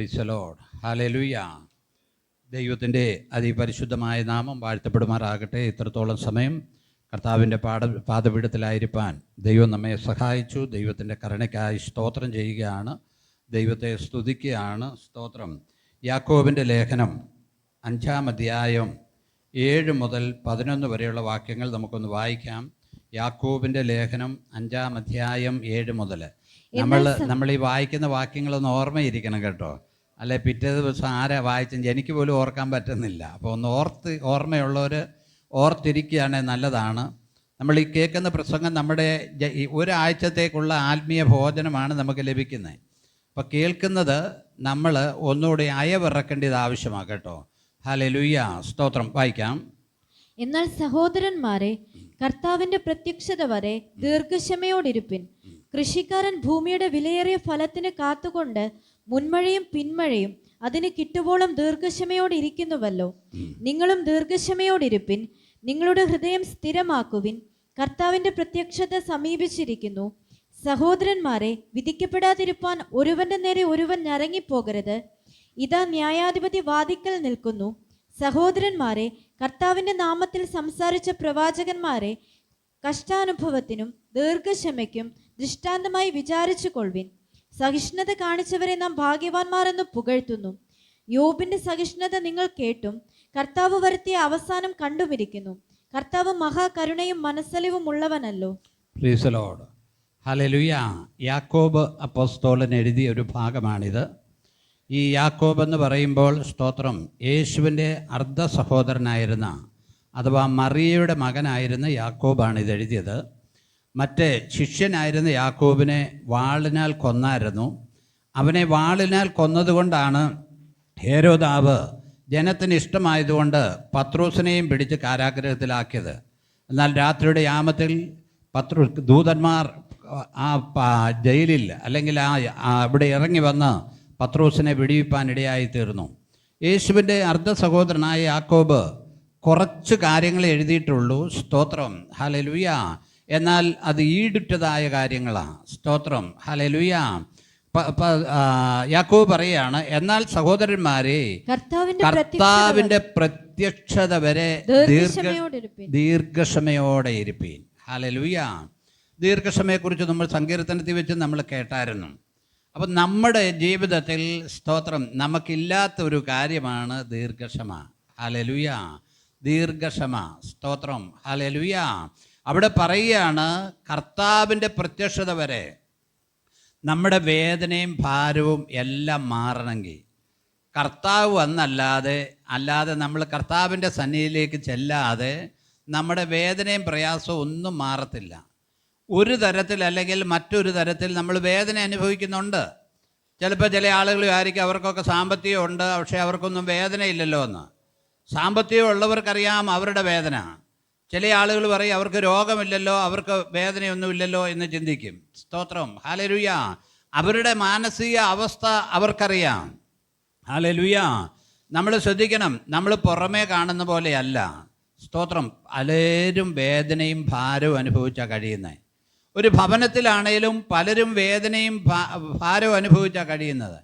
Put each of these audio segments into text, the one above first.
പ്രീസലോഡ് ഹാലലുയ ദൈവത്തിന്റെ അതിപരിശുദ്ധമായ നാമം വാഴ്ത്തപ്പെടുമാറാകട്ടെ. ഇത്രത്തോളം സമയം കർത്താവിന്റെ പാട പാദപീഠത്തിലായിരിക്കാൻ ദൈവം നമ്മെ സഹായിച്ചു. ദൈവത്തിന്റെ കരുണയ്ക്കായി സ്തോത്രം ചെയ്യുകയാണ്. ദൈവത്തെ സ്തുതിക്കുകയാണ്. സ്തോത്രം. യാക്കോബിന്റെ ലേഖനം അഞ്ചാം അധ്യായം ഏഴ് മുതൽ പതിനൊന്ന് വരെയുള്ള വാക്യങ്ങൾ നമുക്കൊന്ന് വായിക്കാം. യാക്കോബിന്റെ ലേഖനം അഞ്ചാം അധ്യായം ഏഴ് മുതൽ നമ്മൾ നമ്മൾ ഈ വായിക്കുന്ന വാക്യങ്ങളൊന്ന് ഓർമ്മയിരിക്കണം കേട്ടോ. അല്ലെ പിറ്റേ ദിവസം ആരാ വായിച്ചെങ്കിൽ എനിക്ക് പോലും ഓർക്കാൻ പറ്റുന്നില്ല. അപ്പോൾ ഒന്ന് ഓർത്ത് ഓർമ്മയുള്ളവർ ഓർത്തിരിക്കുകയാണെങ്കിൽ നല്ലതാണ്. നമ്മൾ ഈ കേൾക്കുന്ന പ്രസംഗം നമ്മുടെ ഒരാഴ്ചത്തേക്കുള്ള ആത്മീയ ഭോജനമാണ് നമുക്ക് ലഭിക്കുന്നത്. അപ്പോൾ കേൾക്കുന്നത് നമ്മൾ ഒന്നുകൂടി അയവിറക്കേണ്ടത് ആവശ്യമാണ് കേട്ടോ ഹലലുയ്യ സ്തോത്രം. വായിക്കാം. എന്നാൽ സഹോദരന്മാരെ കർത്താവിന്റെ പ്രത്യക്ഷത വരെ ദീർഘക്ഷമയോടിരുപ്പിൻ. കൃഷിക്കാരൻ ഭൂമിയുടെ വിലയേറിയ ഫലത്തിന് കാത്തുകൊണ്ട് മുൻമഴയും പിന്മഴയും അതിന് കിട്ടുവോളം ദീർഘക്ഷമയോടിരിക്കുന്നുവല്ലോ നിങ്ങളും ദീർഘക്ഷമയോടിരിപ്പിൻ. നിങ്ങളുടെ ഹൃദയം സ്ഥിരമാക്കുവിൻ. കർത്താവിന്റെ പ്രത്യക്ഷത സമീപിച്ചിരിക്കുന്നു. സഹോദരന്മാരെ വിധിക്കപ്പെടാതിരുപ്പാൻ ഒരുവന്റെ നേരെ ഒരുവൻ ഞരങ്ങിപ്പോകരുത്. ഇതാ ന്യായാധിപതി വാദിക്കൽ നിൽക്കുന്നു. സഹോദരന്മാരെ കർത്താവിന്റെ നാമത്തിൽ സംസാരിച്ച പ്രവാചകന്മാരെ കഷ്ടാനുഭവത്തിനും ദീർഘക്ഷമയ്ക്കും ദൃഷ്ടാന്തമായി വിചാരിച്ചു കൊള്ളുവിൻ സഹിഷ്ണുത കാണിച്ചവരെ നാം ഭാഗ്യവാന്മാർ എന്ന് പുകഴ്ത്തുന്നു. യോബിന്റെ സഹിഷ്ണുത നിങ്ങൾ കേട്ടും. കർത്താവ് വരുത്തിയ അവസാനം കണ്ടുമിരിക്കുന്നു. കർത്താവ് മഹാകരുണയും മനസ്സലിവും ഉള്ളവനല്ലോ. പ്രീസലോഡ് ഹലലുയ യാക്കോബ് അപ്പോസ്തോലൻ എഴുതിയ ഒരു ഭാഗമാണിത്. ഈ യാക്കോബ് എന്ന് പറയുമ്പോൾ സ്തോത്രം യേശുവിന്റെ അർദ്ധ സഹോദരനായിരുന്ന അഥവാ മറിയയുടെ മകനായിരുന്ന യാക്കോബാണ് ഇത് എഴുതിയത്. മറ്റേ ശിഷ്യനായിരുന്ന യാക്കോബിനെ വാളിനാൽ കൊന്നായിരുന്നു. അവനെ വാളിനാൽ കൊന്നതുകൊണ്ടാണ് ഹേരോദാവ് ജനത്തിന് ഇഷ്ടമായതുകൊണ്ട് പത്രോസിനെയും പിടിച്ച് കാരാഗ്രഹത്തിലാക്കിയത്. എന്നാൽ രാത്രിയുടെ യാമത്തിൽ പത്രോ ദൂതന്മാർ ആ ജയിലിൽ അല്ലെങ്കിൽ ആ അവിടെ ഇറങ്ങി വന്ന് പത്രോസിനെ ഇടയായി തീർന്നു യേശുവിന്റെ അർദ്ധ സഹോദരനായ യാക്കോബ് കുറച്ച് കാര്യങ്ങൾ എഴുതിയിട്ടുള്ളൂ. സ്തോത്രം. ഹലലുയ എന്നാൽ അത് ഈടുറ്റതായ കാര്യങ്ങളാണ് സ്തോത്രം. ഹലലുയ യാക്കോ പറയാണ് എന്നാൽ സഹോദരന്മാരെ കർത്താവിന്റെ പ്രത്യക്ഷത വരെ ദീർഘക്ഷമയോടെ ഇരിപ്പീൻ. ഹാലലുയ ദീർഘക്ഷമയെക്കുറിച്ച് നമ്മൾ സങ്കീർത്തനത്തിൽ വെച്ച് നമ്മൾ കേട്ടായിരുന്നു. അപ്പം നമ്മുടെ ജീവിതത്തിൽ സ്തോത്രം നമുക്കില്ലാത്ത ഒരു കാര്യമാണ് ദീർഘക്ഷമ. ഹലലുയ ദീർഘക്ഷമ. സ്തോത്രം. ഹാലലുയ അവിടെ പറയുകയാണ് കർത്താവിന്റെ പ്രത്യക്ഷത വരെ നമ്മുടെ വേദനയും ഭാരവും എല്ലാം മാറണമെങ്കിൽ. കർത്താവ് വന്നല്ലാതെ അല്ലാതെ നമ്മൾ കർത്താവിന്റെ സന്നിധിയിലേക്ക് ചെല്ലാതെ നമ്മുടെ വേദനയും പ്രയാസവും ഒന്നും മാറത്തില്ല. ഒരു തരത്തിൽ അല്ലെങ്കിൽ മറ്റൊരു തരത്തിൽ നമ്മൾ വേദന അനുഭവിക്കുന്നുണ്ട്. ചിലപ്പോൾ ചില ആളുകൾ ആയിരിക്കും അവർക്കൊക്കെ സാമ്പത്തികം ഉണ്ട് പക്ഷേ അവർക്കൊന്നും വേദനയില്ലല്ലോ എന്ന്. സാമ്പത്തികം ഉള്ളവർക്കറിയാം അവരുടെ വേദന. ചില ആളുകൾ പറയും അവർക്ക് രോഗമില്ലല്ലോ അവർക്ക് വേദനയൊന്നുമില്ലല്ലോ എന്ന് ചിന്തിക്കും. സ്തോത്രം. ഹാലലുയ അവരുടെ മാനസിക അവസ്ഥ അവർക്കറിയാം. ഹാലലുയ നമ്മൾ ശ്രദ്ധിക്കണം നമ്മൾ പുറമേ കാണുന്ന പോലെയല്ല. സ്തോത്രം. പലരും വേദനയും ഭാരവും അനുഭവിച്ചാണ് കഴിയുന്നത് ഒരു ഭവനത്തിലാണേലും പലരും വേദനയും ഭാരവും അനുഭവിച്ചാണ് കഴിയുന്നത്.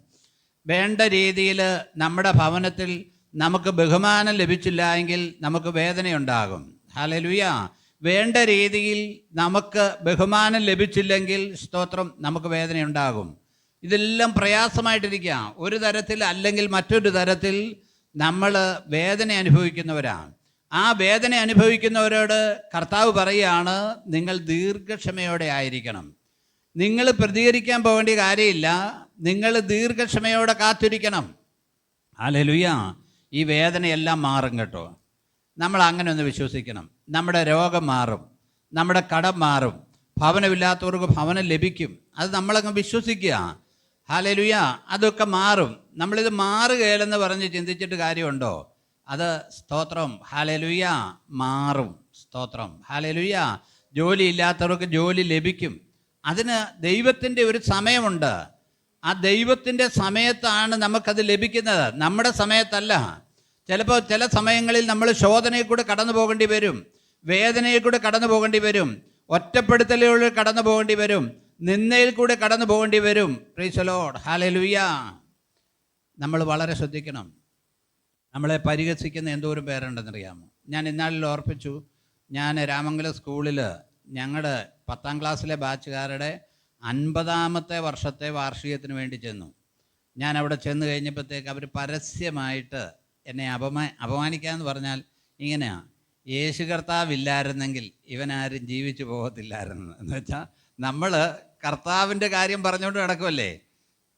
വേണ്ട രീതിയിൽ നമ്മുടെ ഭവനത്തിൽ നമുക്ക് ബഹുമാനം ലഭിച്ചില്ല എങ്കിൽ നമുക്ക് വേദനയുണ്ടാകും. ഹലലുയ വേണ്ട രീതിയിൽ നമുക്ക് ബഹുമാനം ലഭിച്ചില്ലെങ്കിൽ സ്തോത്രം നമുക്ക് വേദനയുണ്ടാകും. ഇതെല്ലാം പ്രയാസമായിട്ടിരിക്കുക ഒരു തരത്തിൽ അല്ലെങ്കിൽ മറ്റൊരു തരത്തിൽ നമ്മൾ വേദന അനുഭവിക്കുന്നവരാണ്. ആ വേദന അനുഭവിക്കുന്നവരോട് കർത്താവ് പറയുകയാണ് നിങ്ങൾ ദീർഘക്ഷമയോടെ ആയിരിക്കണം. നിങ്ങൾ പ്രതികരിക്കാൻ പോകേണ്ട കാര്യമില്ല. നിങ്ങൾ ദീർഘക്ഷമയോടെ കാത്തിരിക്കണം. അലലുയ ഈ വേദനയെല്ലാം മാറും കേട്ടോ. നമ്മൾ അങ്ങനെ ഒന്ന് വിശ്വസിക്കണം. നമ്മുടെ രോഗം മാറും. നമ്മുടെ കടം മാറും. ഭവനമില്ലാത്തവർക്ക് ഭവനം ലഭിക്കും. അത് നമ്മളങ്ങ് വിശ്വസിക്കുക. ഹാലലുയ അതൊക്കെ മാറും. നമ്മളിത് മാറുകയില്ലെന്ന് പറഞ്ഞ് ചിന്തിച്ചിട്ട് കാര്യമുണ്ടോ? അത് സ്തോത്രം. ഹാലലുയ മാറും. സ്തോത്രം. ഹാലലുയ ജോലി ഇല്ലാത്തവർക്ക് ജോലി ലഭിക്കും. അതിന് ദൈവത്തിന്റെ ഒരു സമയമുണ്ട്. ആ ദൈവത്തിന്റെ സമയത്താണ് നമുക്കത് ലഭിക്കുന്നത്. നമ്മുടെ സമയത്തല്ല. ചിലപ്പോൾ ചില സമയങ്ങളിൽ നമ്മൾ ശോധനയിൽ കൂടെ കടന്നു പോകേണ്ടി വരും വേദനയിൽ കൂടെ കടന്നു പോകേണ്ടി വരും ഒറ്റപ്പെടുത്തലിലൂടെ കടന്നു പോകേണ്ടി വരും നിന്നയിൽ കൂടെ കടന്നു പോകേണ്ടി വരും. പ്രീസലോഡ് ഹാലലുയ്യ നമ്മൾ വളരെ ശ്രദ്ധിക്കണം. നമ്മളെ പരിഹസിക്കുന്ന എന്തോരം പേരുണ്ടെന്നറിയാമോ? ഞാൻ ഇന്നാളിൽ ഓർപ്പിച്ചു ഞാൻ രാമംഗല സ്കൂളിൽ ഞങ്ങളുടെ പത്താം ക്ലാസ്സിലെ ബാച്ചുകാരുടെ അൻപതാമത്തെ വർഷത്തെ വാർഷികത്തിന് വേണ്ടി ചെന്നു. ഞാൻ അവിടെ ചെന്ന് കഴിഞ്ഞപ്പോഴത്തേക്ക് അവർ പരസ്യമായിട്ട് എന്നെ അപമാ അപമാനിക്കാന്ന് പറഞ്ഞാൽ ഇങ്ങനെയാ. യേശു കർത്താവില്ലായിരുന്നെങ്കിൽ ഇവനാരും ജീവിച്ചു പോകത്തില്ലായിരുന്നു. എന്ന് വെച്ചാൽ നമ്മൾ കർത്താവിന്റെ കാര്യം പറഞ്ഞുകൊണ്ട് നടക്കുമല്ലേ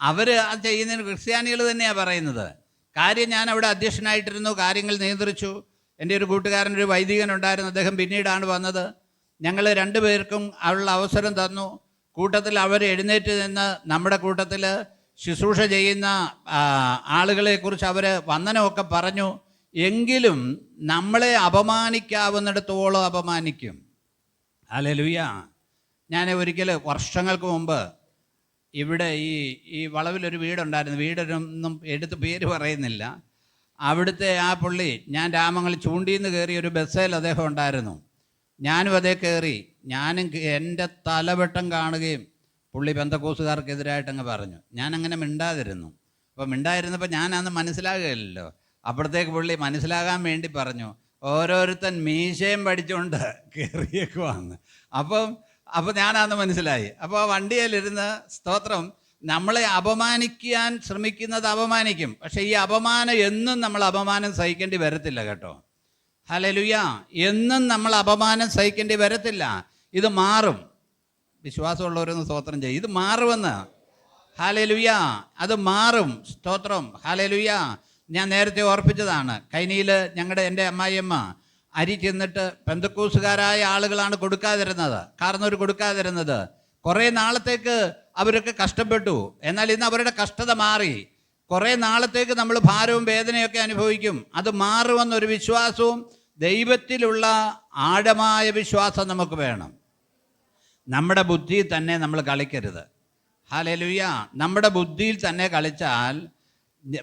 അവർ അത് ചെയ്യുന്നതിന് ക്രിസ്ത്യാനികൾ തന്നെയാണ് പറയുന്നത്. കാര്യം ഞാൻ അവിടെ അധ്യക്ഷനായിട്ടിരുന്നു കാര്യങ്ങൾ നിയന്ത്രിച്ചു. എന്റെ ഒരു കൂട്ടുകാരൻ ഒരു വൈദികൻ ഉണ്ടായിരുന്നു അദ്ദേഹം പിന്നീടാണ് വന്നത്. ഞങ്ങൾ രണ്ടുപേർക്കും ഉള്ള അവസരം തന്നു. കൂട്ടത്തിൽ അവർ എഴുന്നേറ്റ് നിന്ന് നമ്മുടെ കൂട്ടത്തിൽ ശുശ്രൂഷ ചെയ്യുന്ന ആളുകളെക്കുറിച്ച് അവർ വന്ദനമൊക്കെ പറഞ്ഞു. എങ്കിലും നമ്മളെ അപമാനിക്കാവുന്നിടത്തോളം അപമാനിക്കും. അലലുയ ഞാൻ ഒരിക്കൽ വർഷങ്ങൾക്ക് മുമ്പ് ഇവിടെ ഈ ഈ വളവിലൊരു വീടുണ്ടായിരുന്നു. വീടൊന്നും എടുത്ത് പേര് പറയുന്നില്ല. അവിടുത്തെ ആ പുള്ളി ഞാൻ രാമങ്ങൾ നിന്ന് കയറി ഒരു ബസ്സേൽ അദ്ദേഹം ഉണ്ടായിരുന്നു. ഞാനും അതേ കയറി ഞാനും എന്റെ തലവെട്ടം കാണുകയും പുള്ളി ബന്ധക്കോസുകാർക്കെതിരായിട്ട് അങ്ങ് പറഞ്ഞു. ഞാനങ്ങനെ മിണ്ടാതിരുന്നു. അപ്പോൾ മിണ്ടായിരുന്നപ്പോൾ ഞാനന്ന് മനസ്സിലാകുകയില്ലല്ലോ അപ്പോഴത്തേക്ക് പുള്ളി മനസ്സിലാകാൻ വേണ്ടി പറഞ്ഞു ഓരോരുത്തൻ മീശയും പഠിച്ചുകൊണ്ട് കയറിയേക്കുവാന്ന് അപ്പം അപ്പോൾ ഞാനന്ന് മനസ്സിലായി. അപ്പോൾ വണ്ടിയിലിരുന്ന് സ്തോത്രം നമ്മളെ അപമാനിക്കാൻ ശ്രമിക്കുന്നത് അപമാനിക്കും. പക്ഷേ ഈ അപമാനം എന്നും നമ്മൾ അപമാനം സഹിക്കേണ്ടി വരത്തില്ല കേട്ടോ. ഹലലുയ എന്നും നമ്മൾ അപമാനം സഹിക്കേണ്ടി വരത്തില്ല. ഇത് മാറും. വിശ്വാസമുള്ളവരൊന്ന് സ്തോത്രം ചെയ്യും. ഇത് മാറുമെന്ന്. ഹാലലുയ അത് മാറും. സ്തോത്രം. ഹാലലുയ ഞാൻ നേരത്തെ ഓർപ്പിച്ചതാണ്. കൈനിയിൽ ഞങ്ങളുടെ എന്റെ അമ്മായിയമ്മ അരി ചെന്നിട്ട് പെന്തക്കൂസുകാരായ ആളുകളാണ് കൊടുക്കാതിരുന്നത്. കാരണം കാരണവർ കൊടുക്കാതിരുന്നത്. കുറേ നാളത്തേക്ക് അവരൊക്കെ കഷ്ടപ്പെട്ടു. എന്നാൽ ഇന്ന് അവരുടെ കഷ്ടത മാറി. കുറേ നാളത്തേക്ക് നമ്മൾ ഭാരവും വേദനയൊക്കെ അനുഭവിക്കും. അത് മാറുമെന്നൊരു വിശ്വാസവും ദൈവത്തിലുള്ള ആഴമായ വിശ്വാസം നമുക്ക് വേണം. നമ്മുടെ ബുദ്ധിയിൽ തന്നെ നമ്മൾ കളിക്കരുത്. ഹാലലുയ നമ്മുടെ ബുദ്ധിയിൽ തന്നെ കളിച്ചാൽ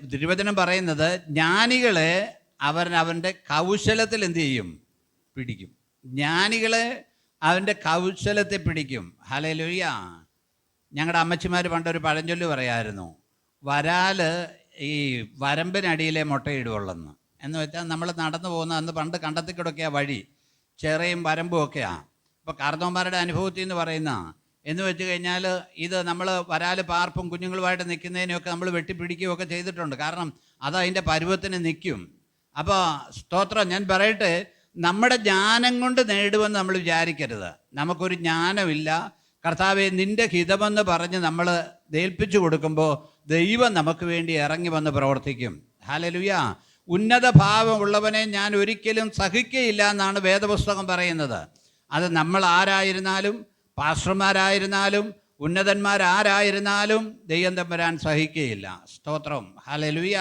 തിരുവചനം പറയുന്നത് ജ്ഞാനികളെ അവൻ അവന്റെ കൗശലത്തിൽ എന്തു ചെയ്യും? പിടിക്കും. ജ്ഞാനികളെ അവന്റെ കൗശലത്തെ പിടിക്കും. ഹലലുയ ഞങ്ങളുടെ അമ്മച്ചിമാർ പണ്ടൊരു പഴഞ്ചൊല്ല് പറയായിരുന്നു. വരാൽ ഈ വരമ്പിനടിയിലെ മുട്ടയിടുവുള്ളെന്ന്. എന്ന് വെച്ചാൽ നമ്മൾ നടന്നു പോകുന്ന അന്ന് പണ്ട് കണ്ടത്തിക്കൂടൊക്കെയാ വഴി. ചെറിയും വരമ്പും ഒക്കെയാണ് ഇപ്പോൾ കാർന്നോന്മാരുടെ അനുഭവത്തിൽ എന്ന് പറയുന്ന എന്ന് വെച്ച് കഴിഞ്ഞാൽ ഇത് നമ്മൾ വരാൽ പാർപ്പും കുഞ്ഞുങ്ങളുമായിട്ട് നിൽക്കുന്നതിനെയൊക്കെ നമ്മൾ വെട്ടിപ്പിടിക്കുകയൊക്കെ ചെയ്തിട്ടുണ്ട്. കാരണം അത് അതിന്റെ പരുവത്തിന് നിൽക്കും. അപ്പോൾ സ്തോത്രം ഞാൻ പറയട്ടെ നമ്മുടെ ജ്ഞാനം കൊണ്ട് നേടുമെന്ന് നമ്മൾ വിചാരിക്കരുത്. നമുക്കൊരു ജ്ഞാനമില്ല. കർത്താവെ നിന്റെ ഹിതമെന്ന് പറഞ്ഞ് നമ്മൾ ഏൽപ്പിച്ചു കൊടുക്കുമ്പോൾ ദൈവം നമുക്ക് വേണ്ടി ഇറങ്ങി വന്ന് പ്രവർത്തിക്കും. ഹാലലുയ ഉന്നത ഭാവമുള്ളവനെ ഞാൻ ഒരിക്കലും സഹിക്കയില്ല എന്നാണ് വേദപുസ്തകം പറയുന്നത്. അത് നമ്മൾ ആരായിരുന്നാലും പാസ്റ്റർമാരായിരുന്നാലും ഉന്നതന്മാരാരായിരുന്നാലും ദൈവം തമ്പരാൻ സഹിക്കുകയില്ല. സ്തോത്രം. ഹലലുയ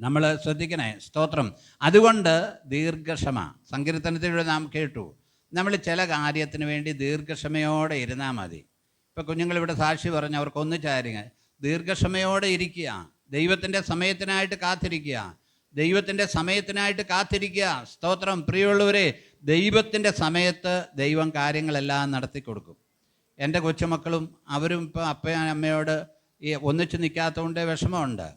നമ്മൾ ശ്രദ്ധിക്കണേ സ്തോത്രം. അതുകൊണ്ട് ദീർഘക്ഷമ. സങ്കീർത്തനത്തിലൂടെ നാം കേട്ടു. നമ്മൾ ചില കാര്യത്തിന് വേണ്ടി ദീർഘക്ഷമയോടെ ഇരുന്നാൽ മതി. ഇപ്പോൾ കുഞ്ഞുങ്ങളിവിടെ സാക്ഷി പറഞ്ഞു അവർക്ക് ഒന്നിച്ചായിരുங்க ദീർഘക്ഷമയോടെ ഇരിക്കുക. ദൈവത്തിന്റെ സമയത്തിനായിട്ട് കാത്തിരിക്കുക. ദൈവത്തിന്റെ സമയത്തിനായിട്ട് കാത്തിരിക്കുക. സ്തോത്രം. പ്രിയമുള്ളവരെ ദൈവത്തിന്റെ സമയത്ത് ദൈവം കാര്യങ്ങളെല്ലാം നടത്തി കൊടുക്കും. എന്റെ കൊച്ചുമക്കളും അവരും ഇപ്പോൾ അപ്പയും അമ്മയോട് ഈ ഒന്നിച്ച് നിൽക്കാത്തതുകൊണ്ട് വിഷമമുണ്ട്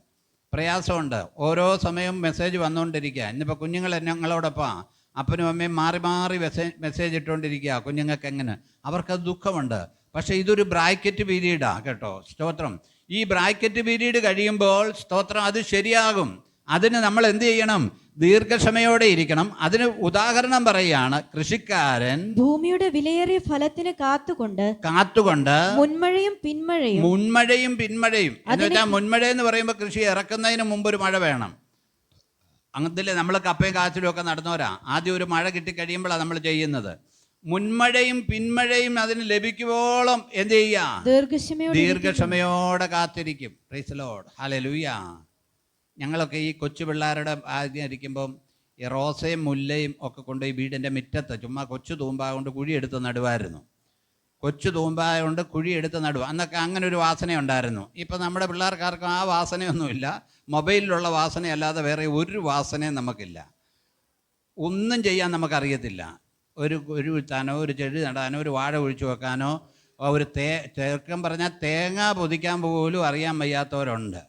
പ്രയാസമുണ്ട്. ഓരോ സമയവും മെസ്സേജ് വന്നുകൊണ്ടിരിക്കുക. ഇന്നിപ്പോൾ കുഞ്ഞുങ്ങൾ ഞങ്ങളോടൊപ്പം അപ്പനും അമ്മയും മാറി മാറി മെസ്സേജ് മെസ്സേജ് ഇട്ടുകൊണ്ടിരിക്കുക. കുഞ്ഞുങ്ങൾക്ക് എങ്ങനെ? അവർക്കത് ദുഃഖമുണ്ട്. പക്ഷേ ഇതൊരു ബ്രാക്കറ്റ് പീരീഡാണ് കേട്ടോ സ്തോത്രം. ഈ ബ്രാക്കറ്റ് പീരീഡ് കഴിയുമ്പോൾ സ്തോത്രം അത് ശരിയാകും. അതിന് നമ്മൾ എന്ത് ചെയ്യണം? ദീർഘക്ഷമയോടെ ഇരിക്കണം. അതിന് ഉദാഹരണം പറയുകയാണ്. കൃഷിക്കാരൻ ഭൂമിയുടെ വിലയേറിയ ഫലത്തിന് കാത്തുകൊണ്ട് കാത്തുകൊണ്ട് മുൻമഴയും പിന്മഴയും മുൻമഴയും പിന്മഴയും എന്ന് വെച്ചാൽ മുൻമഴ എന്ന് പറയുമ്പോൾ കൃഷി ഇറക്കുന്നതിന് മുമ്പ് ഒരു മഴ വേണം. അങ്ങനത്തില്ലേ നമ്മൾ കപ്പയും കാച്ചിലും ഒക്കെ നടന്നവരാ. ആദ്യം ഒരു മഴ കിട്ടിക്കഴിയുമ്പോഴാണ് നമ്മൾ ചെയ്യുന്നത്. മുൻമഴയും പിന്മഴയും അതിന് ലഭിക്കുവോളം എന്ത് ചെയ്യുക ദീർഘക്ഷമയോടെ കാത്തിരിക്കും. ഞങ്ങളൊക്കെ ഈ കൊച്ചു പിള്ളേരുടെ ആദ്യം ഇരിക്കുമ്പം ഈ റോസയും മുല്ലയും ഒക്കെ കൊണ്ട് ഈ വീടിന്റെ മുറ്റത്ത് ചുമ്മാ കൊച്ചു തൂമ്പ കൊണ്ട് കുഴിയെടുത്ത് നടുവായിരുന്നു. കൊച്ചു തൂമ്പായ കൊണ്ട് കുഴിയെടുത്ത് നടുക അന്നൊക്കെ അങ്ങനെ ഒരു വാസന ഉണ്ടായിരുന്നു ഇപ്പം നമ്മുടെ പിള്ളേർക്കാർക്കും ആ വാസനയൊന്നുമില്ല. മൊബൈലിലുള്ള വാസനയല്ലാതെ വേറെ ഒരു വാസനയും നമുക്കില്ല. ഒന്നും ചെയ്യാൻ നമുക്കറിയത്തില്ല. ഒരു ഒരു കുത്താനോ ഒരു ചെടി നടാനോ ഒരു വാഴ ഒഴിച്ചു വെക്കാനോ ഒരു തേ ചേർക്കം പറഞ്ഞാൽ തേങ്ങ പൊതിക്കാൻ പോലും അറിയാൻ വയ്യാത്തവരുണ്ട്.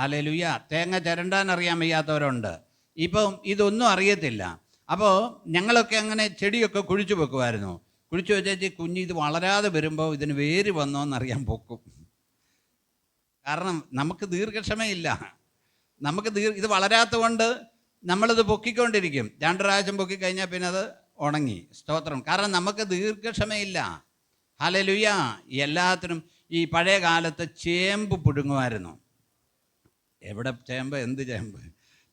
ഹാലലുയ്യ തേങ്ങ ചിരണ്ടാൻ അറിയാൻ വയ്യാത്തവരുണ്ട്. ഇപ്പം ഇതൊന്നും അറിയത്തില്ല. അപ്പോൾ ഞങ്ങളൊക്കെ അങ്ങനെ ചെടിയൊക്കെ കുഴിച്ചു വെക്കുമായിരുന്നു കുഴിച്ചു വെച്ചേച്ച് കുഞ്ഞ് ഇത് വളരാതെ വരുമ്പോൾ ഇതിന് വേര് വന്നോ എന്നറിയാൻ പൊക്കും. കാരണം നമുക്ക് ദീർഘക്ഷമയില്ല നമുക്ക് ദീർ ഇത് വളരാത്ത കൊണ്ട് നമ്മളിത് പൊക്കിക്കൊണ്ടിരിക്കും. രണ്ട് പ്രാവശ്യം പൊക്കി കഴിഞ്ഞാൽ പിന്നെ അത് ഉണങ്ങി. സ്തോത്രം. കാരണം നമുക്ക് ദീർഘക്ഷമയില്ല ഹലലുയ എല്ലാത്തിനും ഈ പഴയ കാലത്ത് ചേമ്പ് പുഴുങ്ങുമായിരുന്നു. എവിടെ ചേമ്പ് എന്ത് ചേമ്പ്?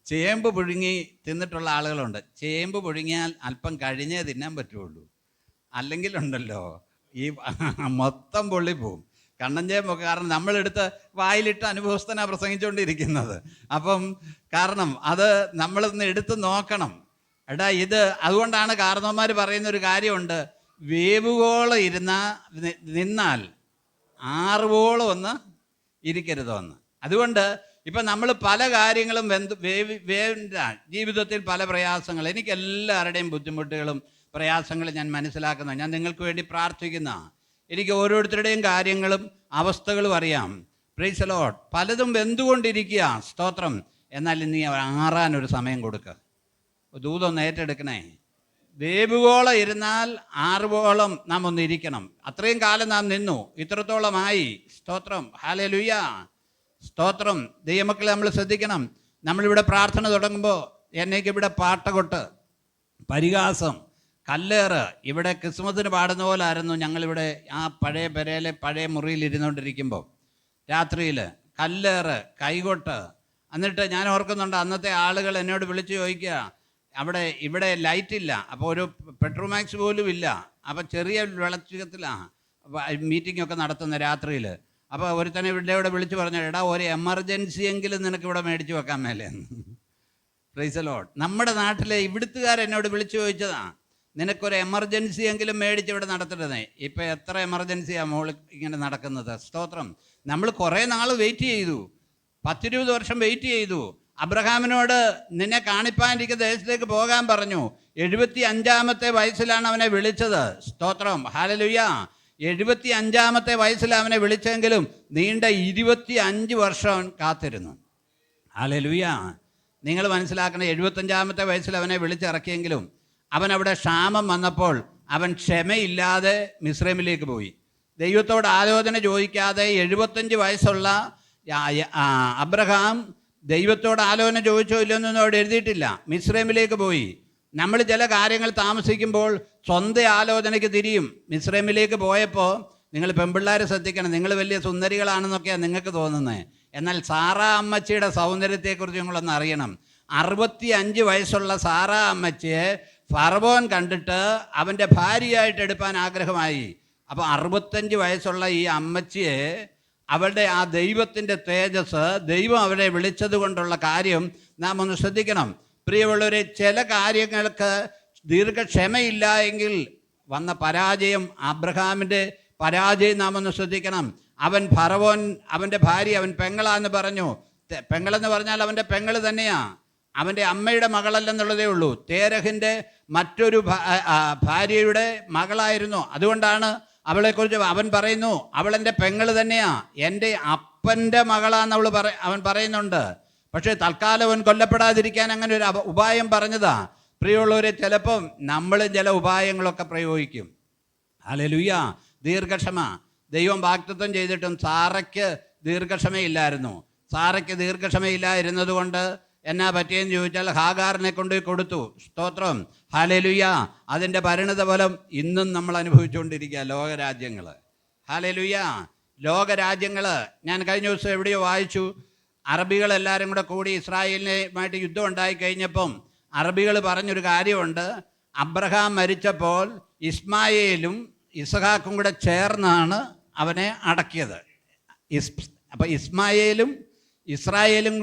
ചേമ്പ് പുഴുങ്ങി തിന്നിട്ടുള്ള ആളുകളുണ്ട്. ചേമ്പ് പുഴുങ്ങിയാൽ അല്പം കഴിഞ്ഞേ തിന്നാൻ പറ്റുള്ളൂ. അല്ലെങ്കിൽ ഉണ്ടല്ലോ ഈ മൊത്തം പൊള്ളിപ്പോവും കണ്ണൻ ചേമ്പൊക്കെ കാരണം നമ്മളെടുത്ത് വായിലിട്ട് അനുഭവസ്ഥന പ്രസംഗിച്ചുകൊണ്ടിരിക്കുന്നത് അപ്പം കാരണം അത് നമ്മളിന്ന് എടുത്ത് നോക്കണം. എടാ ഇത് അതുകൊണ്ടാണ് കാരണവന്മാർ പറയുന്ന ഒരു കാര്യമുണ്ട്. വേവുകോളം ഇരുന്ന നിന്നാൽ ആറുവോളം ഒന്ന് ഇരിക്കരുതോ എന്ന് അതുകൊണ്ട് ഇപ്പം നമ്മൾ പല കാര്യങ്ങളും വെന്ത് വേവി വേണ്ട ജീവിതത്തിൽ പല പ്രയാസങ്ങൾ. എനിക്ക് എല്ലാവരുടെയും ബുദ്ധിമുട്ടുകളും പ്രയാസങ്ങളും ഞാൻ മനസ്സിലാക്കുന്ന ഞാൻ നിങ്ങൾക്ക് വേണ്ടി പ്രാർത്ഥിക്കുന്ന. എനിക്ക് ഓരോരുത്തരുടെയും കാര്യങ്ങളും അവസ്ഥകളും അറിയാം. പ്രൈസ് ലോട്ട് പലതും വെന്തുകൊണ്ടിരിക്കുക. സ്തോത്രം. എന്നാൽ നീ ആറാൻ ഒരു സമയം കൊടുക്കുക ദൂതൊന്ന് ഏറ്റെടുക്കണേ. വേവുകോളം ഇരുന്നാൽ ആറുവോളം നാം ഒന്ന് ഇരിക്കണം അത്രയും കാലം നാം നിന്നു. ഇത്രത്തോളമായി. സ്തോത്രം. ഹാലേ ഹാലലുയ്യ സ്തോത്രം. ദൈവമക്കളെ നമ്മൾ ശ്രദ്ധിക്കണം. നമ്മളിവിടെ പ്രാർത്ഥന തുടങ്ങുമ്പോൾ എന്നേക്ക് ഇവിടെ പാട്ടകൊട്ട് പരിഹാസം കല്ലേറ്. ഇവിടെ ക്രിസ്മസിന് പാടുന്ന പോലെ ആയിരുന്നു ഞങ്ങളിവിടെ ആ പഴയ പെരയിലെ പഴയ മുറിയിൽ ഇരുന്നുകൊണ്ടിരിക്കുമ്പോൾ രാത്രിയിൽ കല്ലേറ് കൈകൊട്ട്. എന്നിട്ട് ഞാൻ ഓർക്കുന്നുണ്ട് അന്നത്തെ ആളുകൾ എന്നോട് വിളിച്ചു ചോദിക്കുക അവിടെ ഇവിടെ ലൈറ്റ് ഇല്ല. അപ്പോൾ ഒരു പെട്രോമാക്സ് പോലും ഇല്ല. അപ്പോൾ ചെറിയ വെളച്ചത്തിലാണ് മീറ്റിംഗ് ഒക്കെ നടത്തുന്ന രാത്രിയിൽ അപ്പോൾ ഒരുത്തനെ ഇവിടെ വിളിച്ചു പറഞ്ഞു എടാ ഒരു എമർജൻസി എങ്കിലും നിനക്ക് ഇവിടെ മേടിച്ചു വെക്കാൻ മേലെ. പ്രൈസ് ലോഡ് നമ്മുടെ നാട്ടിലെ ഇവിടുത്തുകാർ എന്നോട് വിളിച്ചു ചോദിച്ചതാണ് നിനക്കൊരു എമർജൻസി എങ്കിലും മേടിച്ച് ഇവിടെ നടത്തരുതേ. ഇപ്പം എത്ര എമർജൻസിയാണ് മോൾ ഇങ്ങനെ നടക്കുന്നത്? സ്തോത്രം. നമ്മൾ കുറേ നാൾ വെയിറ്റ് ചെയ്തു. പത്തിരുപത് വർഷം വെയിറ്റ് ചെയ്തു. അബ്രഹാമിനോട് നിന്നെ കാണിപ്പാനിരിക്കുന്ന ദേശത്തേക്ക് പോകാൻ പറഞ്ഞു. എഴുപത്തി അഞ്ചാമത്തെ വയസ്സിലാണ് അവനെ വിളിച്ചത്. സ്തോത്രം. ഹാലലുയ്യ എഴുപത്തി അഞ്ചാമത്തെ വയസ്സിൽ അവനെ വിളിച്ചെങ്കിലും നീണ്ട ഇരുപത്തി അഞ്ച് വർഷം കാത്തിരുന്നു. അലലുയ നിങ്ങൾ മനസ്സിലാക്കണം എഴുപത്തഞ്ചാമത്തെ വയസ്സിൽ അവനെ വിളിച്ചിറക്കിയെങ്കിലും അവൻ അവിടെ ക്ഷാമം വന്നപ്പോൾ അവൻ ക്ഷമയില്ലാതെ മിശ്രമിലേക്ക് പോയി. ദൈവത്തോട് ആലോചന ചോദിക്കാതെ എഴുപത്തഞ്ച് വയസ്സുള്ള അബ്രഹാം ദൈവത്തോട് ആലോചന ചോദിച്ചോ ഇല്ലെന്നൊന്നും അവിടെ എഴുതിയിട്ടില്ല. മിശ്രമിലേക്ക് പോയി. നമ്മൾ ചില കാര്യങ്ങൾ താമസിക്കുമ്പോൾ സ്വന്തം ആലോചനയ്ക്ക് തിരിയും. മിശ്രമിലേക്ക് പോയപ്പോൾ നിങ്ങൾ പെൺപിള്ളേരെ ശ്രദ്ധിക്കണം. നിങ്ങൾ വലിയ സുന്ദരികളാണെന്നൊക്കെയാണ് നിങ്ങൾക്ക് തോന്നുന്നത് എന്നാൽ സാറ അമ്മച്ചിയുടെ സൗന്ദര്യത്തെക്കുറിച്ച് നിങ്ങളൊന്ന് അറിയണം. അറുപത്തി അഞ്ച് വയസ്സുള്ള സാറ അമ്മച്ചിയെ ഫർവോൻ കണ്ടിട്ട് അവന്റെ ഭാര്യയായിട്ട് എടുപ്പാൻ ആഗ്രഹമായി. അപ്പോൾ അറുപത്തഞ്ച് വയസ്സുള്ള ഈ അമ്മച്ചിയെ അവളുടെ ആ ദൈവത്തിന്റെ തേജസ് ദൈവം അവരെ വിളിച്ചത് കൊണ്ടുള്ള കാര്യം നാം ഒന്ന് ശ്രദ്ധിക്കണം. പ്രിയമുള്ളവരെ ചില കാര്യങ്ങൾക്ക് ദീർഘക്ഷമയില്ല എങ്കിൽ വന്ന പരാജയം അബ്രഹാമിന്റെ പരാജയം നാം ഒന്ന് ശ്രദ്ധിക്കണം. അവൻ ഫറവോൻ അവന്റെ ഭാര്യ അവൻ പെങ്ങളാന്ന് പറഞ്ഞു. പെങ്ങളെന്ന് പറഞ്ഞാൽ അവന്റെ പെങ്ങൾ തന്നെയാ. അവന്റെ അമ്മയുടെ മകളല്ലെന്നുള്ളതേ ഉള്ളൂ. തേരഹിന്റെ മറ്റൊരു ഭാര്യയുടെ മകളായിരുന്നു. അതുകൊണ്ടാണ് അവളെക്കുറിച്ച് അവൻ പറയുന്നു അവളെന്റെ പെങ്ങൾ തന്നെയാ. എന്റെ അപ്പന്റെ മകളാന്ന് അവൾ പറ അവൻ പറയുന്നുണ്ട്. പക്ഷേ തൽക്കാലം അവൻ കൊല്ലപ്പെടാതിരിക്കാൻ അങ്ങനെ ഒരു ഉപായം പറഞ്ഞതാ. പ്രിയമുള്ളവരെ ചിലപ്പം നമ്മൾ ചില ഉപായങ്ങളൊക്കെ പ്രയോഗിക്കും. ഹല്ലേലൂയ. ദീർഘക്ഷമ. ദൈവം വാക്തത്വം ചെയ്തിട്ടും സാറയ്ക്ക് ദീർഘക്ഷമയില്ലായിരുന്നു സാറയ്ക്ക് ദീർഘക്ഷമയില്ലായിരുന്നത് കൊണ്ട് എന്നാ പറ്റിയെന്ന് ചോദിച്ചാൽ ഹാഗാറിനെ കൊണ്ട് കൊടുത്തു. സ്തോത്രം. ഹാലലുയ്യ അതിന്റെ പരിണിത ഫലം ഇന്നും നമ്മൾ അനുഭവിച്ചുകൊണ്ടിരിക്കുക ലോകരാജ്യങ്ങൾ. ഹാലലുയ്യ ലോകരാജ്യങ്ങൾ. ഞാൻ കഴിഞ്ഞ ദിവസം എവിടെയോ വായിച്ചു. അറബികളെല്ലാവരും കൂടെ കൂടി ഇസ്രായേലിനുമായിട്ട് യുദ്ധം ഉണ്ടായി കഴിഞ്ഞപ്പം അറബികൾ പറഞ്ഞൊരു കാര്യമുണ്ട്. അബ്രഹാം മരിച്ചപ്പോൾ ഇസ്മായേലും ഇസഹാക്കും കൂടെ ചേർന്നാണ് അവനെ അടക്കിയത്. ഇസ് അപ്പം ഇസ്മായേലും ഇസ്രായേലും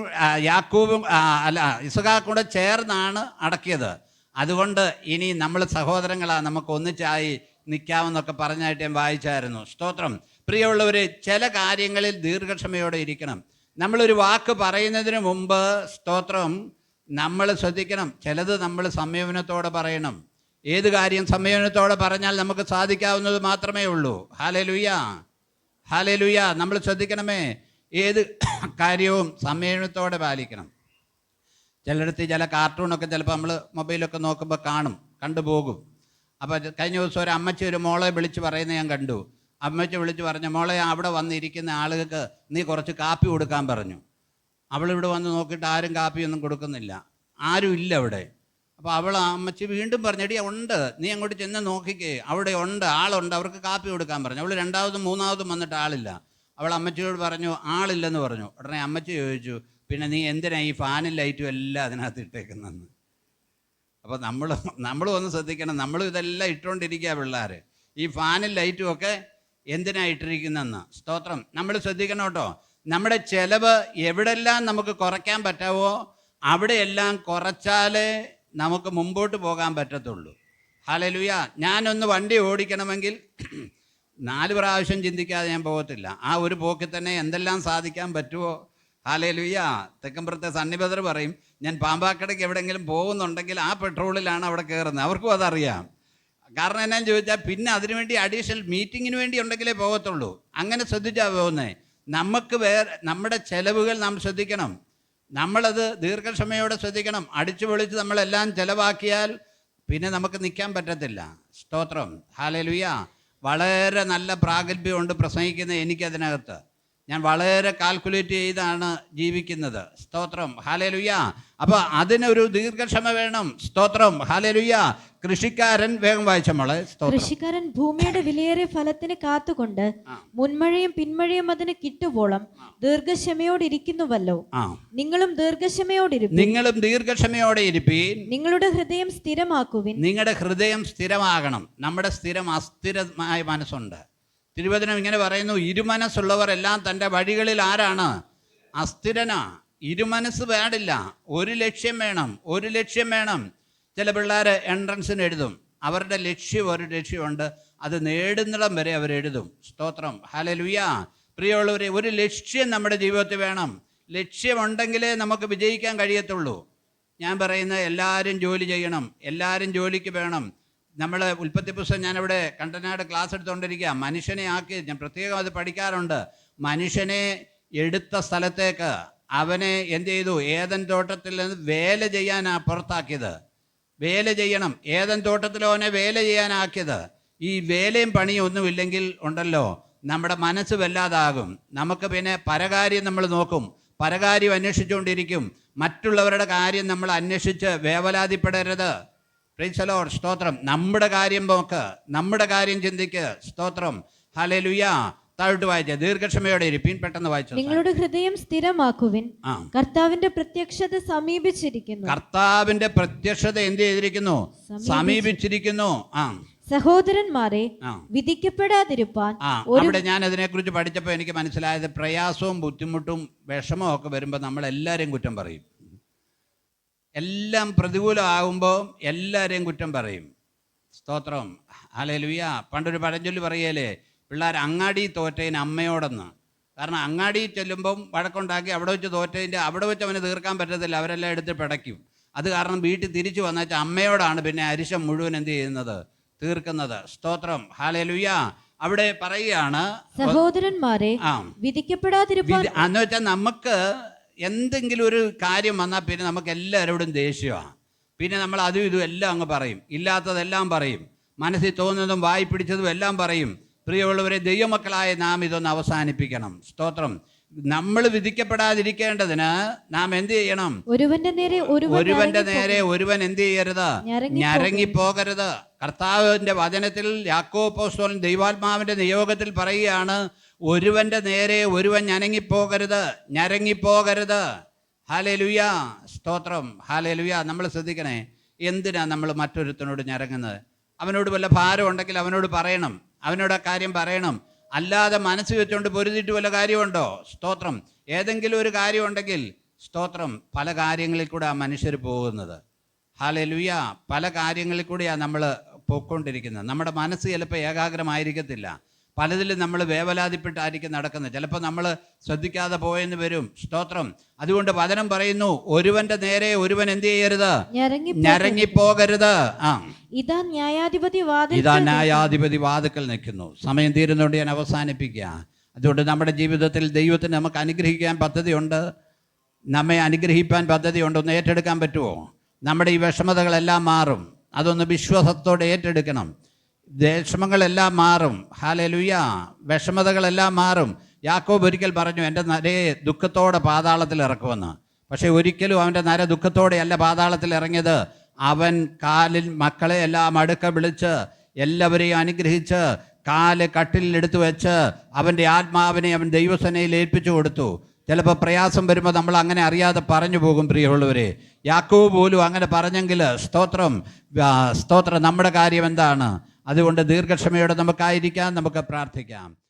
യാക്കൂബും അല്ല ഇസഹാക്കും കൂടെ ചേർന്നാണ് അടക്കിയത്. അതുകൊണ്ട് ഇനി നമ്മൾ സഹോദരങ്ങളാണ് നമുക്ക് ഒന്നിച്ചായി നിൽക്കാമെന്നൊക്കെ പറഞ്ഞായിട്ട് ഞാൻ വായിച്ചായിരുന്നു. സ്തോത്രം. പ്രിയമുള്ളവർ ചില കാര്യങ്ങളിൽ ദീർഘക്ഷമയോടെ ഇരിക്കണം. നമ്മളൊരു വാക്ക് പറയുന്നതിന് മുമ്പ് സ്തോത്രം നമ്മൾ ശ്രദ്ധിക്കണം. ചിലത് നമ്മൾ സംയമനത്തോടെ പറയണം. ഏത് കാര്യം സംയമനത്തോടെ പറഞ്ഞാൽ നമുക്ക് സാധിക്കാവുന്നത് മാത്രമേ ഉള്ളൂ. ഹാലലുയ്യ ഹാലലുയ്യ നമ്മൾ ശ്രദ്ധിക്കണമേ. ഏത് കാര്യവും സംയമനത്തോടെ പാലിക്കണം. ചിലയിടത്ത് ചില കാർട്ടൂണൊക്കെ ചിലപ്പോൾ നമ്മൾ മൊബൈലൊക്കെ നോക്കുമ്പോൾ കാണും. കണ്ടുപോകും. അപ്പോൾ കഴിഞ്ഞ ദിവസം ഒരു അമ്മച്ചി ഒരു മോളെ വിളിച്ച് പറയുന്നത് ഞാൻ കണ്ടു. അമ്മച്ചി വിളിച്ച് പറഞ്ഞു മോളെ അവിടെ വന്നിരിക്കുന്ന ആളുകൾക്ക് നീ കുറച്ച് കാപ്പി കൊടുക്കാൻ പറഞ്ഞു. അവളിവിടെ വന്ന് നോക്കിയിട്ട് ആരും കാപ്പിയൊന്നും കൊടുക്കുന്നില്ല. ആരും ഇല്ല അവിടെ. അപ്പോൾ അവൾ അമ്മച്ചി വീണ്ടും പറഞ്ഞു എടി ഉണ്ട്. നീ അങ്ങോട്ട് ചെന്ന് നോക്കിക്കേ. അവിടെ ഉണ്ട് ആളുണ്ട്. അവർക്ക് കാപ്പി കൊടുക്കാൻ പറഞ്ഞു. അവൾ രണ്ടാമതും മൂന്നാമതും വന്നിട്ട് ആളില്ല. അവൾ അമ്മച്ചിയോട് പറഞ്ഞു ആളില്ലെന്ന് പറഞ്ഞു. ഉടനെ അമ്മച്ചി ചോദിച്ചു പിന്നെ നീ എന്തിനാ ഈ ഫാനും ലൈറ്റും എല്ലാം അതിനകത്ത് ഇട്ടേക്കുന്നെന്ന് അപ്പോൾ നമ്മൾ നമ്മളും ഒന്ന് ശ്രദ്ധിക്കണം. നമ്മളും ഇതെല്ലാം ഇട്ടുകൊണ്ടിരിക്കുക പിള്ളേർ ഈ ഫാനും ലൈറ്റും ഒക്കെ എന്തിനാ ഇട്ടിരിക്കുന്നെന്ന് സ്തോത്രം. നമ്മൾ ശ്രദ്ധിക്കണം കേട്ടോ. നമ്മുടെ ചെലവ് എവിടെല്ലാം നമുക്ക് കുറയ്ക്കാൻ പറ്റാവോ അവിടെയെല്ലാം കുറച്ചാലേ നമുക്ക് മുമ്പോട്ട് പോകാൻ പറ്റത്തുള്ളൂ. ഹലലുയ ഞാനൊന്ന് വണ്ടി ഓടിക്കണമെങ്കിൽ നാല് പ്രാവശ്യം ചിന്തിക്കാതെ ഞാൻ പോകത്തില്ല. ആ ഒരു പോക്കിൽ തന്നെ എന്തെല്ലാം സാധിക്കാൻ പറ്റുമോ ഹാലേലുയ്യ തെക്കമ്പുറത്തെ സണ്ണിബദർ പറയും ഞാൻ പാമ്പാക്കടയ്ക്ക് എവിടെയെങ്കിലും പോകുന്നുണ്ടെങ്കിൽ ആ പെട്രോളിലാണ് അവിടെ കയറുന്നത്. അവർക്കും അതറിയാം. കാരണം എന്നാന്ന് ചോദിച്ചാൽ പിന്നെ അതിനുവേണ്ടി അഡീഷണൽ മീറ്റിങ്ങിന് വേണ്ടി ഉണ്ടെങ്കിലേ പോകത്തുള്ളൂ. അങ്ങനെ ശ്രദ്ധിച്ചാൽ പോകുന്നത് നമുക്ക് വേറെ നമ്മുടെ ചിലവുകൾ നാം ശ്രദ്ധിക്കണം. നമ്മളത് ദീർഘക്ഷമയോടെ ശ്രദ്ധിക്കണം. അടിച്ചു പൊളിച്ച് നമ്മളെല്ലാം ചിലവാക്കിയാൽ പിന്നെ നമുക്ക് നിൽക്കാൻ പറ്റത്തില്ല. സ്തോത്രം. ഹാലലുയ്യ വളരെ നല്ല പ്രാഗൽഭ്യമുണ്ട് പ്രസംഗിക്കുന്ന എനിക്കതിനകത്ത്. ഞാൻ വളരെ കാൽക്കുലേറ്റ് ചെയ്താണ് ജീവിക്കുന്നത്. സ്തോത്രം. ഹാലലുയ്യ അപ്പോൾ അതിനൊരു ദീർഘക്ഷമ വേണം. സ്തോത്രം. ഹാലലുയ്യ കൃഷിക്കാരൻ വേഗം വായിച്ച മോളെ കൃഷിക്കാരൻ ഭൂമിയുടെ വിലയേറിയ ഫലത്തിന് കാത്തുകൊണ്ട് മുൻമഴയും പിന്മഴയും അതിന് കിട്ടുവോളം ദീർഘക്ഷമയോടിരിക്കുന്നുവല്ലോ. ഇരിക്കുന്നുവല്ലോ നിങ്ങളും ദീർഘക്ഷമയോടെ നിങ്ങളും ദീർഘക്ഷമയോടെ ഇരിപ്പീൻ നിങ്ങളുടെ ഹൃദയം സ്ഥിരമാക്കുവിൻ. നിങ്ങളുടെ ഹൃദയം സ്ഥിരമാകണം. നമ്മുടെ സ്ഥിരം അസ്ഥിരമായ മനസ്സുണ്ട്. തിരുവചനം ഇങ്ങനെ പറയുന്നു ഇരുമനസ്സുള്ളവർ എല്ലാം തന്റെ വഴികളിൽ ആരാണ്? അസ്ഥിരനാ. ഇരുമനസ് പാടില്ല ഒരു ലക്ഷ്യം വേണം. ഒരു ലക്ഷ്യം വേണം. ചില പിള്ളേർ എൻട്രൻസിന് എഴുതും. അവരുടെ ലക്ഷ്യം ഒരു ലക്ഷ്യമുണ്ട്. അത് നേടുന്നിടം വരെ അവർ എഴുതും. സ്തോത്രം. ഹലലുയ പ്രിയമുള്ളവരെ ഒരു ലക്ഷ്യം നമ്മുടെ ജീവിതത്തിൽ വേണം. ലക്ഷ്യമുണ്ടെങ്കിലേ നമുക്ക് വിജയിക്കാൻ കഴിയത്തുള്ളൂ. ഞാൻ പറയുന്ന എല്ലാവരും ജോലി ചെയ്യണം. എല്ലാവരും ജോലിക്ക് വേണം. നമ്മൾ ഉൽപ്പത്തി പുസ്തകം ഞാനിവിടെ കണ്ടനാട് ക്ലാസ് എടുത്തുകൊണ്ടിരിക്കുക മനുഷ്യനെ ആക്കി ഞാൻ പ്രത്യേകം അത് പഠിക്കാറുണ്ട്. മനുഷ്യനെ എടുത്ത സ്ഥലത്തേക്ക് അവനെ എന്ത് ചെയ്തു? ഏതൻ തോട്ടത്തിൽ നിന്ന് വേല ചെയ്യാനാണ് പുറത്താക്കിയത്. വേല ചെയ്യണം. ഏതൻ തോട്ടത്തിലോ അവനെ വേല ചെയ്യാനാക്കിയത്. ഈ വേലയും പണിയും ഒന്നുമില്ലെങ്കിൽ ഉണ്ടല്ലോ. നമ്മുടെ മനസ്സ് വല്ലാതാകും. നമുക്ക് പിന്നെ പരകാര്യം നമ്മൾ നോക്കും. പരകാര്യം അന്വേഷിച്ചുകൊണ്ടിരിക്കും. മറ്റുള്ളവരുടെ കാര്യം നമ്മൾ അന്വേഷിച്ച് വേവലാതിപ്പെടരുത്. പ്രിൻസലോർ സ്തോത്രം. നമ്മുടെ കാര്യം നോക്ക്. നമ്മുടെ കാര്യം ചിന്തിക്ക്. സ്തോത്രം. ഹലേ ലുയ്യ താഴോട്ട് വായിച്ച. ദീർഘക്ഷമയോടെ ഇരിപ്പീൻ പെട്ടെന്ന് വായിച്ചു. നിങ്ങളുടെ ഹൃദയം സ്ഥിരമാക്കുവിൻ. കർത്താവിന്റെ പ്രത്യക്ഷത സമീപിച്ചിരിക്കുന്നു. കർത്താവിന്റെ പ്രത്യക്ഷത എന്ത് ചെയ്തിരിക്കുന്നു? സമീപിച്ചിരിക്കുന്നു. ആ. സഹോദരന്മാരെ വിധിക്കപ്പെടാതിരുപ്പാൻ അവിടെ ഞാൻ അതിനെ കുറിച്ച് പഠിച്ചപ്പോൾ എനിക്ക് മനസ്സിലായത് പ്രയാസവും ബുദ്ധിമുട്ടും വിഷമവും ഒക്കെ വരുമ്പോൾ നമ്മൾ എല്ലാവരെയും കുറ്റം പറയും. എല്ലാം പ്രതികൂലമാകുമ്പോൾ എല്ലാവരെയും കുറ്റം പറയും. സ്തോത്രം. അല്ലെ ലുയ്യ പണ്ടൊരു പഴഞ്ചൊല്ലി പറയല്ലേ പിള്ളേർ അങ്ങാടി തോറ്റതിന് അമ്മയോടെന്ന്. കാരണം അങ്ങാടി ചെല്ലുമ്പം വഴക്കുണ്ടാക്കി അവിടെ വെച്ച് തോറ്റതിന്റെ അവിടെ വെച്ച് അവന് തീർക്കാൻ പറ്റത്തില്ല. അവരെല്ലാം എടുത്ത് പിടയ്ക്കും. അത് കാരണം വീട്ടിൽ തിരിച്ചു വന്നാൽ അമ്മയോടാണ് പിന്നെ അരിശം മുഴുവൻ എന്ത് ചെയ്യുന്നത്? തീർക്കുന്നത്. സ്തോത്രം. ഹാലേ ലുയ്യ അവിടെ പറയുകയാണ് സഹോദരന്മാരെ ആ. വിധിക്കപ്പെടാതിരുപ്പാൻ വിധി- എന്ന് വെച്ചാൽ നമുക്ക് എന്തെങ്കിലും ഒരു കാര്യം വന്നാൽ പിന്നെ നമുക്ക് എല്ലാവരോടും ദേഷ്യമാണ് പിന്നെ നമ്മൾ അതും ഇതും എല്ലാം അങ്ങ് പറയും. ഇല്ലാത്തതെല്ലാം പറയും. മനസ്സിൽ തോന്നുന്നതും വായി പിടിച്ചതും എല്ലാം പറയും. പ്രിയമുള്ളവരെ ദൈവമക്കളായ നാം ഇതൊന്ന് അവസാനിപ്പിക്കണം. സ്തോത്രം. നമ്മൾ വിധിക്കപ്പെടാതിരിക്കേണ്ടതിന് നാം എന്ത് ചെയ്യണം? ഒരുവന്റെ നേരെ ഒരുവൻ ഒരുവന്റെ നേരെ ഒരുവൻ എന്ത് ചെയ്യരുത്? ഞരങ്ങിപ്പോകരുത്. ഞരങ്ങിപ്പോകരുത് കർത്താവിന്റെ വചനത്തിൽ യാക്കോപ്പോസ്തോലൻ ദൈവാത്മാവിന്റെ നിയോഗത്തിൽ പറയുകയാണ് ഒരുവന്റെ നേരെ ഒരുവൻ ഞരങ്ങിപ്പോകരുത് ഞരങ്ങിപ്പോകരുത് ഹാലേ ലുയ സ്തോത്രം. ഹാലേ ലുയ നമ്മൾ ശ്രദ്ധിക്കണേ എന്തിനാ നമ്മൾ മറ്റൊരുത്തനോട് ഞരങ്ങുന്നത്? അവനോട് വല്ല ഭാരം ഉണ്ടെങ്കിൽ അവനോട് പറയണം. അവനോട് ആ കാര്യം പറയണം. അല്ലാതെ മനസ്സ് വെച്ചുകൊണ്ട് പൊരുതിയിട്ട് വല്ല കാര്യമുണ്ടോ? സ്തോത്രം. ഏതെങ്കിലും ഒരു കാര്യമുണ്ടെങ്കിൽ സ്തോത്രം പല കാര്യങ്ങളിൽ കൂടെ ആ മനുഷ്യർ പോകുന്നത്. ഹാലലുയ പല കാര്യങ്ങളിൽ കൂടെയാണ് നമ്മൾ പോയിക്കൊണ്ടിരിക്കുന്നത്. നമ്മുടെ മനസ്സ് ചിലപ്പോൾ ഏകാഗ്രമായിരിക്കത്തില്ല. പലതിലും നമ്മൾ വേവലാതിപ്പെട്ടായിരിക്കും നടക്കുന്നത്. ചിലപ്പോൾ നമ്മൾ ശ്രദ്ധിക്കാതെ പോയെന്ന് വരും. സ്തോത്രം. അതുകൊണ്ട് വചനം പറയുന്നു ഒരുവന്റെ നേരെ ഒരുവൻ എന്ത് ചെയ്യരുത്? ഞരങ്ങിപ്പോ ഞരങ്ങിപ്പോകരുത്. ആ. ഇതാ ന്യായാധിപതി ഇതാ ന്യായാധിപതി വാതുക്കൽ നിൽക്കുന്നു. സമയം തീരുന്നതുകൊണ്ട് ഞാൻ അവസാനിപ്പിക്കുക. അതുകൊണ്ട് നമ്മുടെ ജീവിതത്തിൽ ദൈവത്തിന് നമുക്ക് അനുഗ്രഹിക്കാൻ പദ്ധതിയുണ്ട്. നമ്മെ അനുഗ്രഹിക്കാൻ പദ്ധതിയുണ്ട്. ഒന്ന് ഏറ്റെടുക്കാൻ പറ്റുമോ നമ്മുടെ ഈ വിഷമതകളെല്ലാം മാറും. അതൊന്ന് വിശ്വാസത്തോടെ ഏറ്റെടുക്കണം. വിഷമങ്ങളെല്ലാം മാറും. ഹാലലുയ വിഷമതകളെല്ലാം മാറും. യാക്കോബ് ഒരിക്കൽ പറഞ്ഞു എന്റെ നരയെ ദുഃഖത്തോടെ പാതാളത്തിൽ ഇറക്കുമെന്ന്. പക്ഷേ ഒരിക്കലും അവന്റെ നര ദുഃഖത്തോടെയല്ല പാതാളത്തിൽ ഇറങ്ങിയത്. അവൻ കാലിൽ മക്കളെ എല്ലാം അടുക്ക വിളിച്ച് എല്ലാവരെയും അനുഗ്രഹിച്ച് കാൽ കട്ടിലെടുത്ത് വെച്ച് അവന്റെ ആത്മാവിനെ അവൻ ദൈവസേനയിൽ ഏൽപ്പിച്ചു കൊടുത്തു. ചിലപ്പോൾ പ്രയാസം വരുമ്പോൾ നമ്മൾ അങ്ങനെ അറിയാതെ പറഞ്ഞു പോകും പ്രിയമുള്ളവരെ. യാക്കോബ് പോലും അങ്ങനെ പറഞ്ഞെങ്കിൽ സ്തോത്രം സ്തോത്രം നമ്മുടെ കാര്യം എന്താണ്? അതുകൊണ്ട് ദീർഘക്ഷമയോടെ നമുക്കായിരിക്കാം നമുക്ക് പ്രാർത്ഥിക്കാം.